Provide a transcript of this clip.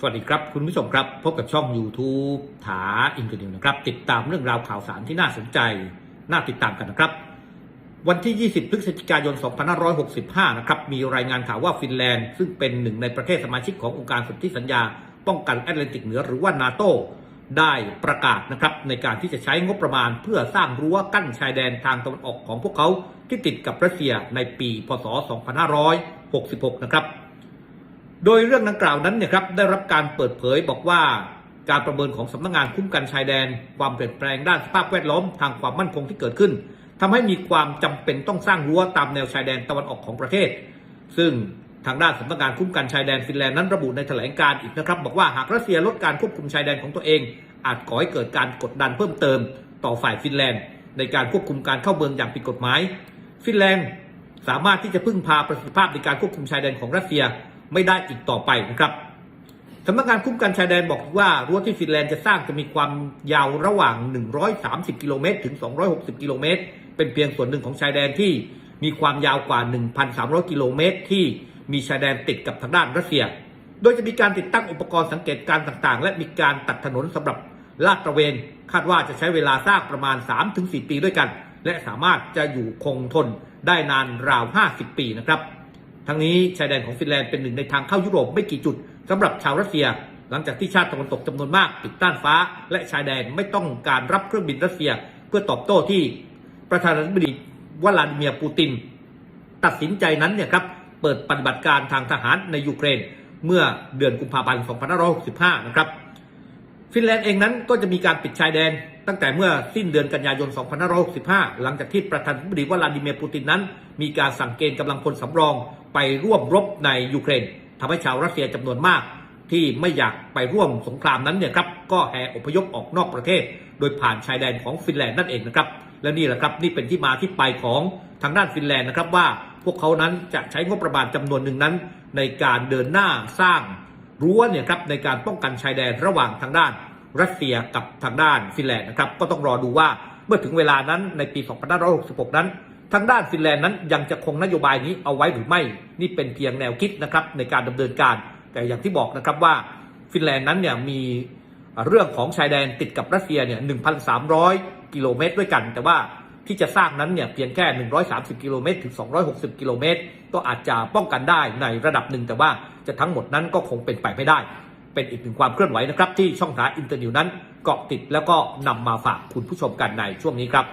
สวัสดีครับ คุณผู้ชมครับ พบกับช่อง YouTube ถาอินเทอร์เน็ตนะครับ ติดตามเรื่องราวข่าวสารที่น่าสนใจ น่าติดตามกันนะครับ วันที่ 20 พฤศจิกายน 2565 นะครับ มีรายงานข่าวว่าฟินแลนด์ ซึ่งเป็นหนึ่งในประเทศสมาชิกขององค์การสนธิสัญญา ป้องกันแอตแลนติกเหนือหรือว่านาโตได้ประกาศนะครับในการที่จะใช้งบประมาณ เพื่อสร้างรั้วกั้นชายแดนทางตะวันออกของพวกเขาที่ติดกับรัสเซียในปี พศ 2566 นะครับ โดยเรื่องดังกล่าวนั้นเนี่ยครับได้รับการเปิดเผยบอกว่าการประเมินของสำนักงานคุ้มกันชายแดน ความเปลี่ยนแปลงด้านสภาพแวดล้อมทางความมั่นคงที่เกิดขึ้นทำให้มีความจำเป็นต้องสร้างรั้วตามแนวชายแดนตะวันออกของประเทศ ซึ่งทางด้านสำนักงานคุ้มกันชายแดนฟินแลนด์นั้นระบุในแถลงการ์อีกนะครับบอกว่าหากรัสเซียลดการควบคุมชายแดนของตัวเอง อาจก่อให้เกิดการกดดันเพิ่มเติม ต่อฝ่ายฟินแลนด์ ในการควบคุมการเข้าเมืองอย่างผิดกฎหมาย ฟินแลนด์สามารถที่จะพึ่งพาประสิทธิภาพในการควบคุมชายแดนของรัสเซีย ไม่ได้อีกต่อไปนะครับสำนักงานคุ้มกันชายแดนบอกว่ารั้วที่ฟินแลนด์จะสร้างจะมีความยาวระหว่าง 130 กิโลเมตรถึง 260 กิโลเมตร เป็นเพียงส่วนหนึ่งของชายแดนที่มีความยาวกว่า 1,300 กิโลเมตร ที่มีชายแดนติดกับทางด้านรัสเซีย โดยจะมีการติดตั้งอุปกรณ์สังเกตการต่างๆ และมีการตัดถนนสำหรับลาดตระเวน คาดว่าจะใช้เวลาสร้างประมาณ 3-4 ปีด้วยกัน และสามารถจะอยู่คงทนได้นานราว 50 ปีนะครับ ทั้งนี้ชายแดนของฟินแลนด์เป็นหนึ่งในทางเข้ายุโรปไม่กี่จุดสำหรับชาวรัสเซีย หลังจากที่ชาติตะวันตกจำนวนมากปิดต้านฟ้า และชายแดนไม่ต้องการรับเครื่องบินรัสเซีย เพื่อตอบโต้ที่ประธานาธิบดีวลาดิเมียร์ปูติน ตัดสินใจนั้นเนี่ยครับเปิดปฏิบัติการทางทหารในยูเครน เมื่อเดือนกุมภาพันธ์ 2565 นะครับ ฟินแลนด์เองนั้นก็จะมีการปิดชายแดน ตั้งแต่เมื่อสิ้นเดือนกันยายน 2565 หลังจากที่ประธานาธิบดีวลาดิเมียร์ปูตินนั้น มีการสั่งเกณฑ์กำลังพลสำรอง ไปร่วมรบในยูเครนทำให้ชาวรัสเซียจำนวนมาก ที่ไม่อยากไปร่วมสงครามนั้นเนี่ยครับก็แห่อพยพออกนอกประเทศ โดยผ่านชายแดนของฟินแลนด์นั่นเองนะครับและนี่แหละครับนี่เป็นที่มาที่ไปของทางด้านฟินแลนด์นะครับว่าพวกเขานั้นจะใช้งบประมาณจำนวนหนึ่งนั้น ในการเดินหน้าสร้างรั้วเนี่ยครับในการป้องกันชายแดนระหว่างทางด้านรัสเซียกับทางด้านฟินแลนด์นะครับก็ต้องรอดูว่าเมื่อถึงเวลานั้นในปี 2566 นั้น ทางด้านฟินแลนด์นั้นยังจะคงนโยบายนี้เอาไว้หรือไม่ นี่เป็นเพียงแนวคิดนะครับในการดำเนินการ แต่อย่างที่บอกนะครับว่าฟินแลนด์นั้นเนี่ยมีเรื่องของชายแดนติดกับรัสเซียเนี่ย 1,300 กิโลเมตรด้วยกัน แต่ว่าที่จะสร้างนั้นเนี่ยเพียงแค่ 130 กิโลเมตรถึง 260 กิโลเมตร ก็อาจจะป้องกันได้ในระดับหนึ่ง แต่ว่าจะทั้งหมดนั้นก็คงเป็นไปไม่ได้ เป็นอีกหนึ่งความเคลื่อนไหวนะครับที่ช่องทางอินเตอร์นิวนั้นเกาะติดแล้วก็นำมาฝากคุณผู้ชมกันในช่วงนี้ครับ